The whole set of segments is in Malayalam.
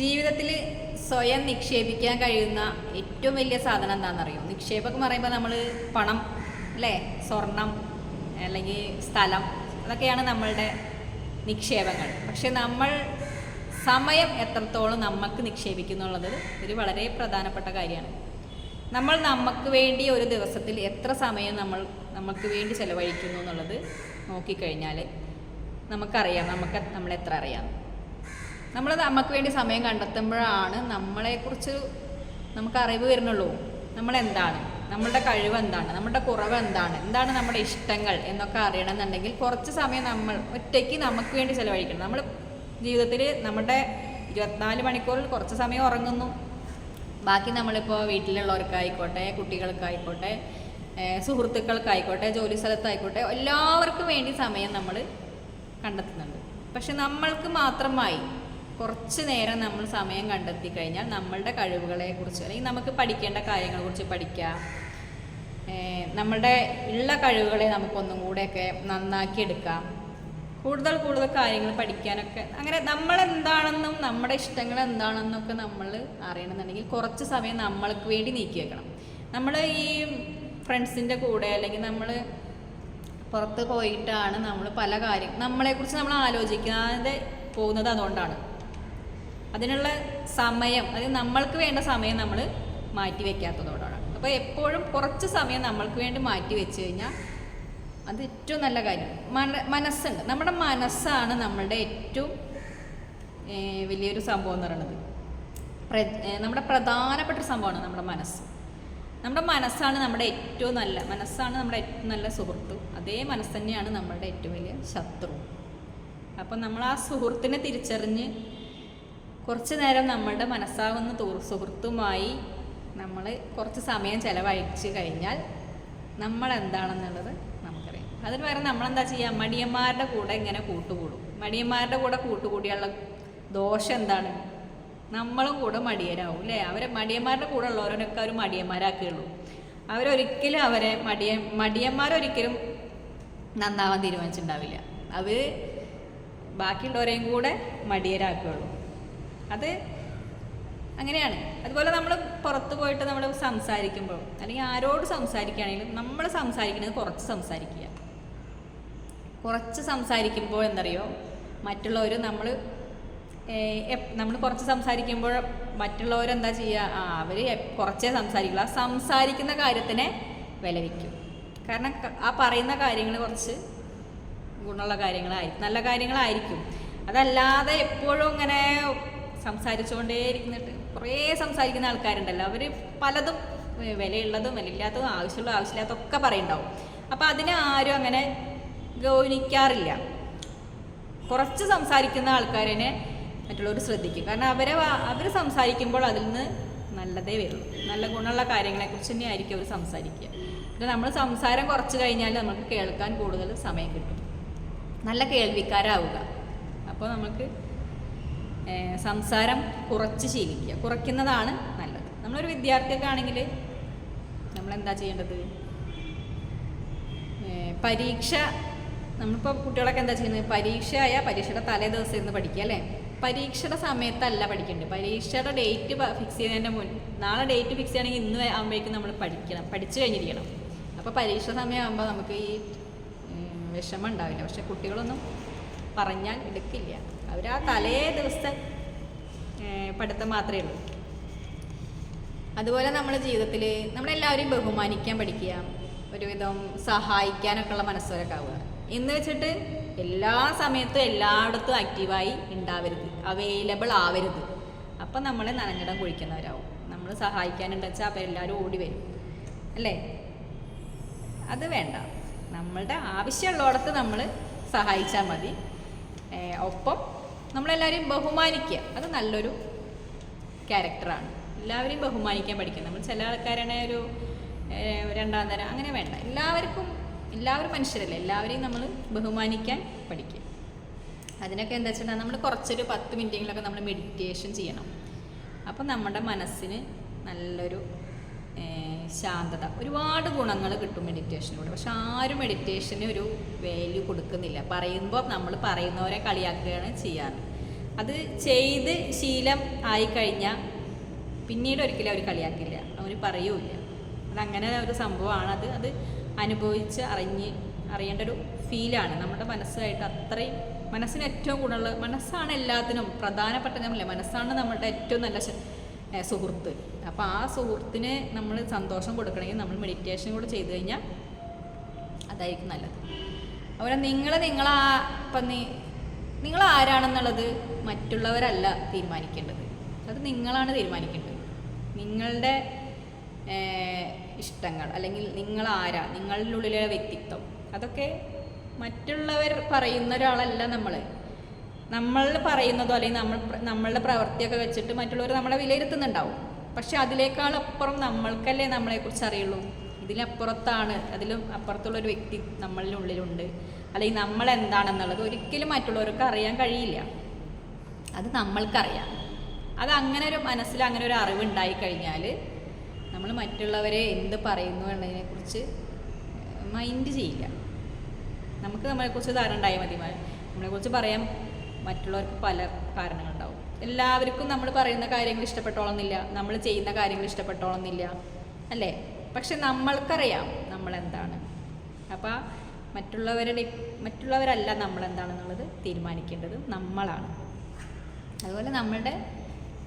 ജീവിതത്തിൽ സ്വയം നിക്ഷേപിക്കാൻ കഴിയുന്ന ഏറ്റവും വലിയ സാധനം എന്താണെന്നറിയോ? നിക്ഷേപം എന്ന് പറയുമ്പോൾ നമ്മൾ പണം അല്ലേ? സ്വർണം അല്ലെങ്കിൽ സ്ഥലം അതൊക്കെയാണ് നമ്മളുടെ നിക്ഷേപങ്ങൾ. പക്ഷെ നമ്മൾ സമയം എത്രത്തോളം നമുക്ക് നിക്ഷേപിക്കുന്നുള്ളത് ഒരു വളരെ പ്രധാനപ്പെട്ട കാര്യമാണ്. നമ്മൾ നമുക്ക് വേണ്ടി ഒരു ദിവസത്തിൽ എത്ര സമയം നമ്മൾ നമുക്ക് വേണ്ടി ചെലവഴിക്കുന്നു എന്നുള്ളത് നോക്കിക്കഴിഞ്ഞാൽ നമുക്കറിയാം നമുക്ക് നമ്മൾ എത്ര അറിയാം. നമ്മൾ നമുക്ക് വേണ്ടി സമയം കണ്ടെത്തുമ്പോഴാണ് നമ്മളെക്കുറിച്ച് നമുക്ക് അറിവ് വരുന്നുള്ളൂ. നമ്മളെന്താണ്? നമ്മളുടെ കഴിവ് എന്താണ്? നമ്മുടെ കുറവ് എന്താണ്? എന്താണ് നമ്മുടെ ഇഷ്ടങ്ങൾ എന്നൊക്കെ അറിയണമെന്നുണ്ടെങ്കിൽ കുറച്ച് സമയം നമ്മൾ ഒറ്റയ്ക്ക് നമുക്ക് വേണ്ടി ചിലവഴിക്കണം. നമ്മൾ ജീവിതത്തിൽ നമ്മുടെ ഇരുപത്തിനാല് മണിക്കൂറിൽ കുറച്ച് സമയം ഉറങ്ങുന്നു. ബാക്കി നമ്മളിപ്പോൾ വീട്ടിലുള്ളവർക്കായിക്കോട്ടെ കുട്ടികൾക്കായിക്കോട്ടെ സുഹൃത്തുക്കൾക്കായിക്കോട്ടെ ജോലി സ്ഥലത്തായിക്കോട്ടെ എല്ലാവർക്കും വേണ്ടി സമയം നമ്മൾ കണ്ടെത്തുന്നുണ്ട്. പക്ഷെ നമ്മൾക്ക് മാത്രമായി കുറച്ച് നേരം നമ്മൾ സമയം കണ്ടെത്തി കഴിഞ്ഞാൽ നമ്മളുടെ കഴിവുകളെ കുറിച്ച് അല്ലെങ്കിൽ നമുക്ക് പഠിക്കേണ്ട കാര്യങ്ങളെ കുറിച്ച് പഠിക്കാം നമ്മളുടെ ഉള്ള കഴിവുകളെ നമുക്കൊന്നും കൂടെയൊക്കെ നന്നാക്കി എടുക്കാം കൂടുതൽ കൂടുതൽ കാര്യങ്ങൾ പഠിക്കാനൊക്കെ അങ്ങനെ നമ്മൾ എന്താണെന്നും നമ്മുടെ ഇഷ്ടങ്ങൾ എന്താണെന്നൊക്കെ നമ്മൾ അറിയണമെന്നുണ്ടെങ്കിൽ കുറച്ച് സമയം നമ്മൾക്ക് വേണ്ടി നീക്കി വെക്കണം. നമ്മൾ ഈ ഫ്രണ്ട്സിന്റെ കൂടെ അല്ലെങ്കിൽ നമ്മൾ പുറത്ത് പോയിട്ടാണ് നമ്മൾ പല കാര്യം നമ്മളെക്കുറിച്ച് നമ്മൾ ആലോചിക്കാതെ പോകുന്നത് അതുകൊണ്ടാണ്. അതിനുള്ള സമയം അതായത് നമ്മൾക്ക് വേണ്ട സമയം നമ്മൾ മാറ്റി വെക്കാത്തതോടാണ്. അപ്പോൾ എപ്പോഴും കുറച്ച് സമയം നമ്മൾക്ക് വേണ്ടി മാറ്റി വെച്ച് കഴിഞ്ഞാൽ അത് ഏറ്റവും നല്ല കാര്യം. മന മനസ്സുണ്ട്. നമ്മുടെ മനസ്സാണ് നമ്മളുടെ ഏറ്റവും വലിയൊരു സംഭവം എന്ന് പറയുന്നത്. നമ്മുടെ പ്രധാനപ്പെട്ട സംഭവമാണ് നമ്മുടെ മനസ്സ്. നമ്മുടെ മനസ്സാണ് നമ്മുടെ ഏറ്റവും നല്ല മനസ്സാണ് നമ്മുടെ ഏറ്റവും നല്ല സുഹൃത്ത്. അതേ മനസ്സ് തന്നെയാണ് നമ്മളുടെ ഏറ്റവും വലിയ ശത്രു. അപ്പം നമ്മൾ ആ സുഹൃത്തിനെ തിരിച്ചറിഞ്ഞ് കുറച്ച് നേരം നമ്മളുടെ മനസ്സാവുന്ന തൂ- സുഹൃത്തുമായി നമ്മൾ കുറച്ച് സമയം ചിലവഴിച്ച് കഴിഞ്ഞാൽ നമ്മൾ എന്താണെന്നുള്ളത് നമുക്കറിയാം. അതിന് പകരം നമ്മളെന്താ ചെയ്യുക മടിയന്മാരുടെ കൂടെ ഇങ്ങനെ കൂട്ടുകൂടും. മടിയന്മാരുടെ കൂടെ കൂട്ടുകൂടിയുള്ള ദോഷം എന്താണ്? നമ്മളും കൂടെ മടിയരാവും അല്ലേ? അവരെ മടിയന്മാരുടെ കൂടെ ഉള്ളവരൊക്കെ അവർ മടിയന്മാരാക്കുകയുള്ളൂ അവരൊരിക്കലും അവരെ മടിയ മടിയന്മാരൊരിക്കലും നന്നാവാൻ തീരുമാനിച്ചിട്ടുണ്ടാവില്ല. അവർ ബാക്കിയുള്ളവരെയും കൂടെ മടിയരാക്കുകയുള്ളൂ അത് അങ്ങനെയാണ്. അതുപോലെ നമ്മൾ പുറത്ത് പോയിട്ട് നമ്മൾ സംസാരിക്കുമ്പോൾ അല്ലെങ്കിൽ ആരോട് സംസാരിക്കുകയാണെങ്കിലും നമ്മൾ സംസാരിക്കുന്നത് കുറച്ച് സംസാരിക്കുക. കുറച്ച് സംസാരിക്കുമ്പോൾ എന്തറിയോ? മറ്റുള്ളവർ നമ്മൾ നമ്മൾ കുറച്ച് സംസാരിക്കുമ്പോൾ മറ്റുള്ളവർ എന്താ ചെയ്യുക? ആ അവർ കുറച്ചേ സംസാരിക്കുള്ളൂ. ആ സംസാരിക്കുന്ന കാര്യത്തിനെ വിലവിക്കും കാരണം ആ പറയുന്ന കാര്യങ്ങൾ കുറച്ച് ഗുണമുള്ള കാര്യങ്ങളായിരിക്കും. നല്ല കാര്യങ്ങളായിരിക്കും. അതല്ലാതെ എപ്പോഴും ഇങ്ങനെ സംസാരിച്ചുകൊണ്ടേ ഇരുന്നിട്ട് കുറേ സംസാരിക്കുന്ന ആൾക്കാരുണ്ടല്ലോ. അവർ പലതും വിലയുള്ളതും വിലയില്ലാത്തതും ആവശ്യമുള്ള ആവശ്യമില്ലാത്തതൊക്കെ പറയുണ്ടാവും അപ്പോൾ അതിനെ ആരും അങ്ങനെ ഗൗനിക്കാറില്ല. കുറച്ച് സംസാരിക്കുന്ന ആൾക്കാരനെ മറ്റുള്ളവർ ശ്രദ്ധിക്കും. കാരണം അവരെ അവർ സംസാരിക്കുമ്പോൾ അതിൽ നിന്ന് നല്ലതേ വരുള്ളൂ നല്ല ഗുണമുള്ള കാര്യങ്ങളെക്കുറിച്ച് തന്നെ ആയിരിക്കും അവർ സംസാരിക്കുക. പിന്നെ നമ്മൾ സംസാരം കുറച്ച് കഴിഞ്ഞാൽ നമുക്ക് കേൾക്കാൻ കൂടുതൽ സമയം കിട്ടും. നല്ല കേൾവിക്കാരാവുക. അപ്പോൾ നമുക്ക് സംസാരം കുറച്ച് ശീലിക്കുക. കുറയ്ക്കുന്നതാണ് നല്ലത്. നമ്മളൊരു വിദ്യാർത്ഥിയൊക്കെ ആണെങ്കിൽ നമ്മളെന്താ ചെയ്യേണ്ടത്? പരീക്ഷ നമ്മളിപ്പോൾ കുട്ടികളൊക്കെ എന്താ ചെയ്യുന്നത്? പരീക്ഷയായ പരീക്ഷയുടെ തലേ ദിവസം ഇരുന്ന് പഠിക്കുക അല്ലേ? പരീക്ഷയുടെ സമയത്തല്ല പഠിക്കേണ്ടത്. പരീക്ഷയുടെ ഡേറ്റ് ഫിക്സ് ചെയ്യുന്നതിന്റെ മുൻ നാളെ ഡേറ്റ് ഫിക്സ് ചെയ്യണമെങ്കിൽ ഇന്ന് ആകുമ്പോഴേക്കും നമ്മൾ പഠിക്കണം. പഠിച്ചു കഴിഞ്ഞിരിക്കണം. അപ്പോൾ പരീക്ഷ സമയമാകുമ്പോൾ നമുക്ക് ഈ വിഷമം ഉണ്ടാവില്ല. പക്ഷെ കുട്ടികളൊന്നും പറഞ്ഞാൽ എടുക്കില്ല. അവർ ആ തലേ ദിവസത്തെ പഠിത്തം മാത്രമേ ഉള്ളൂ. അതുപോലെ നമ്മുടെ ജീവിതത്തിൽ നമ്മളെല്ലാവരെയും ബഹുമാനിക്കാൻ പഠിക്കുക ഒരുവിധം സഹായിക്കാനൊക്കെ ഉള്ള മനസ്സൊക്കെ ആവുക. എന്ന് വെച്ചിട്ട് എല്ലാ സമയത്തും എല്ലായിടത്തും ആക്റ്റീവായി ഉണ്ടാവരുത് അവൈലബിൾ ആവരുത്. അപ്പം നമ്മൾ നനഞ്ഞിടം കുഴിക്കുന്നവരാവും. നമ്മൾ സഹായിക്കാനുണ്ടെന്ന് വെച്ചാൽ അപ്പം എല്ലാവരും ഓടി വരും. അല്ലേ? അത് വേണ്ട. നമ്മളുടെ ആവശ്യമുള്ളിടത്ത് നമ്മൾ സഹായിച്ചാൽ മതി. ഒപ്പം നമ്മളെല്ലാവരെയും ബഹുമാനിക്കുക. അത് നല്ലൊരു ക്യാരക്ടറാണ്. എല്ലാവരെയും ബഹുമാനിക്കാൻ പഠിക്കുക നമ്മൾ ചില ആൾക്കാരാണ് ഒരു രണ്ടാം തരം അങ്ങനെ വേണ്ട. എല്ലാവർക്കും എല്ലാവരും മനുഷ്യരല്ലേ. എല്ലാവരെയും നമ്മൾ ബഹുമാനിക്കാൻ പഠിക്കുക. അതിനൊക്കെ എന്താ വെച്ചിട്ടുണ്ടെങ്കിൽ നമ്മൾ കുറച്ചൊരു പത്ത് മിനിറ്റെങ്കിലൊക്കെ നമ്മൾ മെഡിറ്റേഷൻ ചെയ്യണം. അപ്പം നമ്മുടെ മനസ്സിന് നല്ലൊരു ശാന്തത. ഒരുപാട് ഗുണങ്ങൾ കിട്ടും മെഡിറ്റേഷനിലൂടെ പക്ഷെ ആരും മെഡിറ്റേഷന് ഒരു വാല്യൂ കൊടുക്കുന്നില്ല. പറയുമ്പോൾ നമ്മൾ പറയുന്നവരെ കളിയാക്കുകയാണ് ചെയ്യാറ്. അത് ചെയ്ത് ശീലം ആയിക്കഴിഞ്ഞാൽ പിന്നീട് ഒരിക്കലും അവർ കളിയാക്കില്ല. അവർ പറയൂല അതങ്ങനെ ഒരു സംഭവമാണ്. അത് അത് അനുഭവിച്ച് അറിഞ്ഞ് അറിയേണ്ട ഒരു ഫീലാണ് നമ്മുടെ മനസ്സായിട്ട് അത്രയും മനസ്സിന് ഏറ്റവും ഗുണമുള്ള മനസ്സാണ് എല്ലാത്തിനും പ്രധാനപ്പെട്ട നമ്മളെ മനസ്സാണ് നമ്മളുടെ ഏറ്റവും നല്ല സുഹൃത്ത്. അപ്പോൾ ആ സുഹൃത്തിന് നമ്മൾ സന്തോഷം കൊടുക്കണമെങ്കിൽ നമ്മൾ മെഡിറ്റേഷൻ കൂടെ ചെയ്തു കഴിഞ്ഞാൽ അതായിരിക്കും നല്ലത്. അതുപോലെ നിങ്ങൾ നിങ്ങളാ ഇപ്പം നീ നിങ്ങൾ ആരാണെന്നുള്ളത് മറ്റുള്ളവരല്ല തീരുമാനിക്കേണ്ടത്. അത് നിങ്ങളാണ് തീരുമാനിക്കേണ്ടത്. നിങ്ങളുടെ ഇഷ്ടങ്ങൾ അല്ലെങ്കിൽ നിങ്ങൾ ആരാ നിങ്ങളുടെ ഉള്ളിലെ വ്യക്തിത്വം. അതൊക്കെ മറ്റുള്ളവർ പറയുന്ന ഒരാളല്ല നമ്മൾ നമ്മൾ പറയുന്നതോ അല്ലെങ്കിൽ നമ്മൾ നമ്മളുടെ പ്രവൃത്തിയൊക്കെ വെച്ചിട്ട് മറ്റുള്ളവർ നമ്മളെ വിലയിരുത്തുന്നുണ്ടാവും. പക്ഷെ അതിനേക്കാൾ അപ്പുറം നമ്മൾക്കല്ലേ നമ്മളെക്കുറിച്ച് അറിയുള്ളൂ. ഇതിലപ്പുറത്താണ് അതിലും അപ്പുറത്തുള്ളൊരു വ്യക്തി നമ്മളുടെ ഉള്ളിലുണ്ട്. അല്ലെങ്കിൽ നമ്മൾ എന്താണെന്നുള്ളത് ഒരിക്കലും മറ്റുള്ളവർക്ക് അറിയാൻ കഴിയില്ല. അത് നമ്മൾക്കറിയാം. അത് അങ്ങനെ ഒരു മനസ്സിൽ അങ്ങനെ ഒരു അറിവ് ഉണ്ടായി കഴിഞ്ഞാൽ നമ്മൾ മറ്റുള്ളവരെ എന്ത് പറയുന്നു എന്നതിനെക്കുറിച്ച് മൈൻഡ് ചെയ്യില്ല. നമുക്ക് നമ്മളെക്കുറിച്ച് ധാരണ ഉണ്ടായാൽ മതി. നമ്മളെ നമ്മളെക്കുറിച്ച് പറയാൻ മറ്റുള്ളവർക്ക് പല കാരണങ്ങളുണ്ടാവും. എല്ലാവർക്കും നമ്മൾ പറയുന്ന കാര്യങ്ങൾ ഇഷ്ടപ്പെട്ടോളന്നില്ല നമ്മൾ ചെയ്യുന്ന കാര്യങ്ങൾ ഇഷ്ടപ്പെട്ടോളന്നില്ല അല്ലേ? പക്ഷെ നമ്മൾക്കറിയാം നമ്മളെന്താണ്. അപ്പം മറ്റുള്ളവരുടെ മറ്റുള്ളവരല്ല നമ്മളെന്താണെന്നുള്ളത് തീരുമാനിക്കേണ്ടത് നമ്മളാണ്. അതുപോലെ നമ്മളുടെ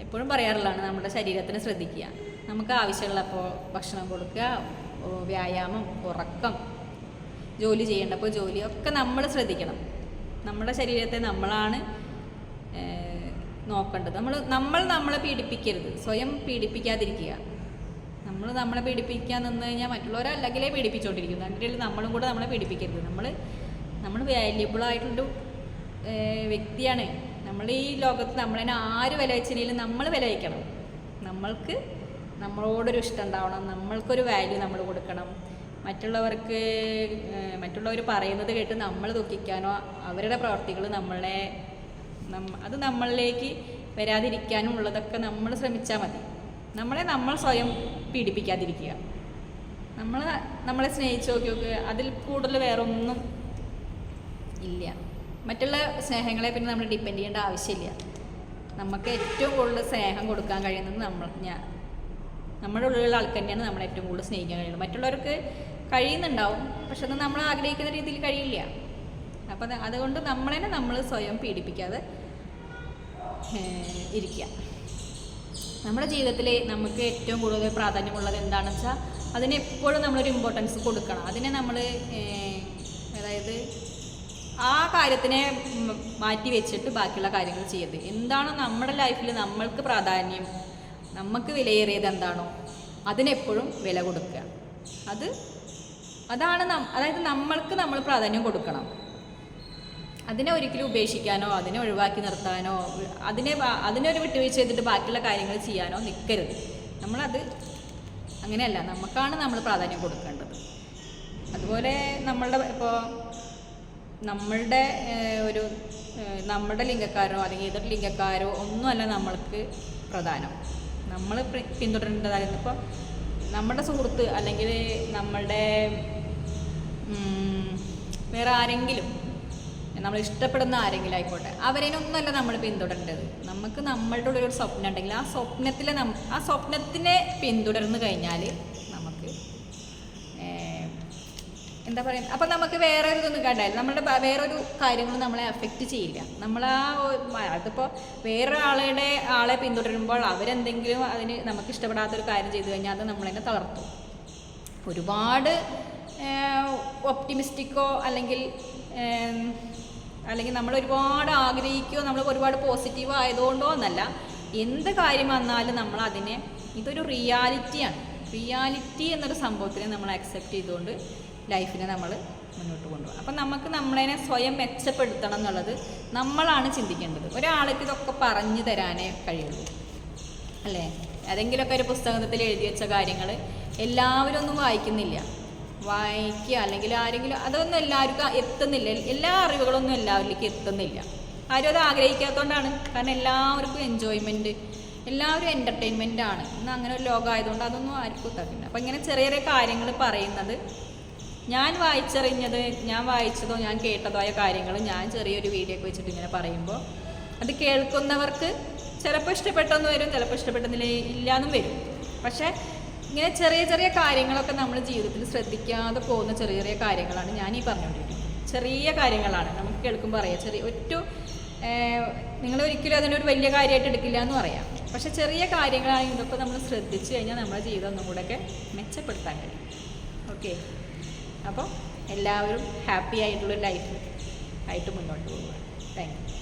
എപ്പോഴും പറയാറുള്ളതാണ് നമ്മുടെ ശരീരത്തിന് ശ്രദ്ധിക്കുക. നമുക്ക് ആവശ്യമുള്ളപ്പോൾ ഭക്ഷണം കൊടുക്കുക വ്യായാമം ഉറക്കം ജോലി ചെയ്യേണ്ടപ്പോൾ ജോലി ഒക്കെ നമ്മൾ ശ്രദ്ധിക്കണം. നമ്മുടെ ശരീരത്തെ നമ്മളാണ് നോക്കേണ്ടത്. നമ്മൾ നമ്മൾ നമ്മളെ പീഡിപ്പിക്കരുത്. സ്വയം പീഡിപ്പിക്കാതിരിക്കുക. നമ്മൾ നമ്മളെ പീഡിപ്പിക്കാൻ നിന്ന് കഴിഞ്ഞാൽ മറ്റുള്ളവരല്ലെങ്കിലേ പീഡിപ്പിച്ചുകൊണ്ടിരിക്കുന്നു അതിന്റെ നമ്മളും കൂടെ നമ്മളെ പീഡിപ്പിക്കരുത്. നമ്മൾ നമ്മൾ വാല്യബിൾ വ്യക്തിയാണ്. നമ്മൾ ഈ ലോകത്ത് നമ്മളതിനെ ആര് വില വെച്ചില്ലെങ്കിലും നമ്മൾ വില വയ്ക്കണം. നമ്മൾക്ക് നമ്മളോടൊരു ഇഷ്ടം ഉണ്ടാവണം. നമ്മൾക്കൊരു വാല്യൂ നമ്മൾ കൊടുക്കണം. മറ്റുള്ളവർക്ക് മറ്റുള്ളവർ പറയുന്നത് കേട്ട് നമ്മൾ ദുഃഖിക്കാനോ അവരുടെ പ്രവർത്തികൾ നമ്മളെ അത് നമ്മളിലേക്ക് വരാതിരിക്കാനും ഉള്ളതൊക്കെ നമ്മൾ ശ്രമിച്ചാൽ മതി. നമ്മളെ നമ്മൾ സ്വയം പീഡിപ്പിക്കാതിരിക്കുക. നമ്മൾ നമ്മളെ സ്നേഹിച്ച് നോക്കി നോക്ക് അതിൽ കൂടുതൽ വേറെ ഒന്നും ഇല്ല. മറ്റുള്ള സ്നേഹങ്ങളെ പിന്നെ നമ്മൾ ഡിപ്പെൻഡ് ചെയ്യേണ്ട ആവശ്യമില്ല. നമുക്ക് ഏറ്റവും കൂടുതൽ സ്നേഹം കൊടുക്കാൻ കഴിയുന്നത് നമ്മൾ ഞാൻ നമ്മുടെ ഉള്ളിലുള്ള ആൾക്കാർ തന്നെയാണ് നമ്മൾ ഏറ്റവും കൂടുതൽ സ്നേഹിക്കാൻ കഴിയുന്നത്. മറ്റുള്ളവർക്ക് കഴിയുന്നുണ്ടാവും. പക്ഷെ അത് നമ്മൾ ആഗ്രഹിക്കുന്ന രീതിയിൽ കഴിയില്ല. അപ്പം അതുകൊണ്ട് നമ്മളെ നമ്മൾ സ്വയം പീഡിപ്പിക്കാതെ ഇരിക്കുക നമ്മുടെ ജീവിതത്തിൽ നമുക്ക് ഏറ്റവും കൂടുതൽ പ്രാധാന്യമുള്ളത് എന്താണെന്ന് വെച്ചാൽ അതിന് എപ്പോഴും നമ്മളൊരു ഇമ്പോർട്ടൻസ് കൊടുക്കണം. അതിനെ നമ്മൾ അതായത് ആ കാര്യത്തിനെ മാറ്റി വെച്ചിട്ട് ബാക്കിയുള്ള കാര്യങ്ങൾ ചെയ്യരുത്. എന്താണോ നമ്മുടെ ലൈഫിൽ നമ്മൾക്ക് പ്രാധാന്യം? നമുക്ക് വിലയേറിയത് എന്താണോ? അതിനെപ്പോഴും വില കൊടുക്കുക. അത് അതാണ് നം- അതായത് നമ്മൾക്ക് നമ്മൾ പ്രാധാന്യം കൊടുക്കണം. അതിനെ ഒരിക്കലും ഉപേക്ഷിക്കാനോ അതിനെ ഒഴിവാക്കി നിർത്താനോ അതിനെ അതിനെ ഒരു വിട്ടുവീഴ്ച ചെയ്തിട്ട് ബാക്കിയുള്ള കാര്യങ്ങൾ ചെയ്യാനോ നിൽക്കരുത് നമ്മളത് അങ്ങനെയല്ല നമുക്കാണ് നമ്മൾ പ്രാധാന്യം കൊടുക്കേണ്ടത്. അതുപോലെ നമ്മളുടെ ഇപ്പോൾ നമ്മളുടെ ഒരു നമ്മുടെ ലിംഗക്കാരോ അല്ലെങ്കിൽ എതിർ ലിംഗക്കാരോ ഒന്നുമല്ല നമ്മൾക്ക് പ്രധാനം. നമ്മൾ പിന്തുടരേണ്ടതായിരുന്നു. ഇപ്പോൾ നമ്മുടെ സുഹൃത്ത് അല്ലെങ്കിൽ നമ്മളുടെ വേറെ ആരെങ്കിലും നമ്മൾ ഇഷ്ടപ്പെടുന്ന ആരെങ്കിലും ആയിക്കോട്ടെ അവരെയൊന്നുമല്ല നമ്മൾ പിന്തുടരേണ്ടത്. നമുക്ക് നമ്മളുടെ ഉള്ളിൽ ഒരു സ്വപ്നം ഉണ്ടെങ്കിൽ ആ സ്വപ്നത്തിലെ നം ആ സ്വപ്നത്തിനെ പിന്തുടർന്ന് കഴിഞ്ഞാൽ നമുക്ക് എന്താ പറയുക അപ്പം നമുക്ക് വേറെ ഒരു ഇതൊന്നും കണ്ടായില്ല നമ്മുടെ വേറൊരു കാര്യങ്ങളും നമ്മളെ അഫക്റ്റ് ചെയ്യില്ല. നമ്മൾ ആ അതിപ്പോൾ വേറെ ആളുടെ ആളെ പിന്തുടരുമ്പോൾ അവരെന്തെങ്കിലും അതിന് നമുക്ക് ഇഷ്ടപ്പെടാത്തൊരു കാര്യം ചെയ്തു കഴിഞ്ഞാൽ അത് നമ്മളെന്നെ തളർത്തും. ഒരുപാട് ഒപ്റ്റിമിസ്റ്റിക്കോ അല്ലെങ്കിൽ അല്ലെങ്കിൽ നമ്മൾ ഒരുപാട് ആഗ്രഹിക്കുകയോ നമ്മൾ ഒരുപാട് പോസിറ്റീവ് ആയതുകൊണ്ടോ എന്നല്ല. എന്ത് കാര്യം വന്നാലും നമ്മൾ അതിനെ ഇതൊരു റിയാലിറ്റിയാണ്. റിയാലിറ്റി എന്നൊരു സംഭവത്തിനെ നമ്മൾ അക്സെപ്റ്റ് ചെയ്തുകൊണ്ട് ലൈഫിനെ നമ്മൾ മുന്നോട്ട് കൊണ്ടുപോകും. അപ്പം നമുക്ക് നമ്മളതിനെ സ്വയം മെച്ചപ്പെടുത്തണം എന്നുള്ളത് നമ്മളാണ് ചിന്തിക്കേണ്ടത്. ഒരാൾക്ക് ഇതൊക്കെ പറഞ്ഞു തരാനേ കഴിയുള്ളൂ. അല്ലേ? ഏതെങ്കിലുമൊക്കെ ഒരു പുസ്തകത്തിൽ എഴുതി വെച്ച കാര്യങ്ങൾ എല്ലാവരും ഒന്നും വായിക്കുന്നില്ല. വായിക്കുക അല്ലെങ്കിൽ ആരെങ്കിലും അതൊന്നും എല്ലാവർക്കും എത്തുന്നില്ല. എല്ലാ അറിവുകളൊന്നും എല്ലാവരിലേക്ക് എത്തുന്നില്ല. ആരും അത് ആഗ്രഹിക്കാത്തതുകൊണ്ടാണ്. കാരണം എല്ലാവർക്കും എൻജോയ്മെന്റ് എല്ലാവരും എന്റർടൈൻമെന്റ് ആണ്. ഇന്ന് അങ്ങനെ ഒരു ലോകമായതുകൊണ്ട് അതൊന്നും ആർക്കും തക്കില്ല അപ്പം ഇങ്ങനെ ചെറിയ ചെറിയ കാര്യങ്ങൾ പറയുന്നത്. ഞാൻ വായിച്ചറിഞ്ഞത് ഞാൻ വായിച്ചതോ ഞാൻ കേട്ടതോ ആയ കാര്യങ്ങൾ ഞാൻ ചെറിയൊരു വീഡിയോ ഒക്കെ വെച്ചിട്ട് ഇങ്ങനെ പറയുമ്പോൾ അത് കേൾക്കുന്നവർക്ക് ചിലപ്പോൾ ഇഷ്ടപ്പെട്ടെന്ന് വരും ചിലപ്പോൾ ഇഷ്ടപ്പെട്ടെന്നില്ല ഇല്ലാന്നും വരും. പക്ഷേ ഇങ്ങനെ ചെറിയ ചെറിയ കാര്യങ്ങളൊക്കെ നമ്മൾ ജീവിതത്തിൽ ശ്രദ്ധിക്കാതെ പോകുന്ന ചെറിയ ചെറിയ കാര്യങ്ങളാണ് ഞാൻ ഈ പറഞ്ഞുകൊണ്ടിരിക്കുന്നത് ചെറിയ കാര്യങ്ങളാണ്. നമുക്ക് കേൾക്കുമ്പോൾ അറിയാം. ചെറിയ ഒറ്റ നിങ്ങൾ ഒരിക്കലും അതിനൊരു വലിയ കാര്യമായിട്ട് എടുക്കില്ല എന്ന് പറയാം. പക്ഷെ ചെറിയ കാര്യങ്ങളാണ് ഇതൊക്കെ നമ്മൾ ശ്രദ്ധിച്ചു കഴിഞ്ഞാൽ നമ്മുടെ ജീവിതം ഒന്നും കൂടെയൊക്കെ മെച്ചപ്പെടുത്താൻ കഴിയും. ഓക്കെ? അപ്പോൾ എല്ലാവരും ഹാപ്പി ആയിട്ടുള്ള ലൈഫ് ആയിട്ട് മുന്നോട്ട് പോകുക താങ്ക് യു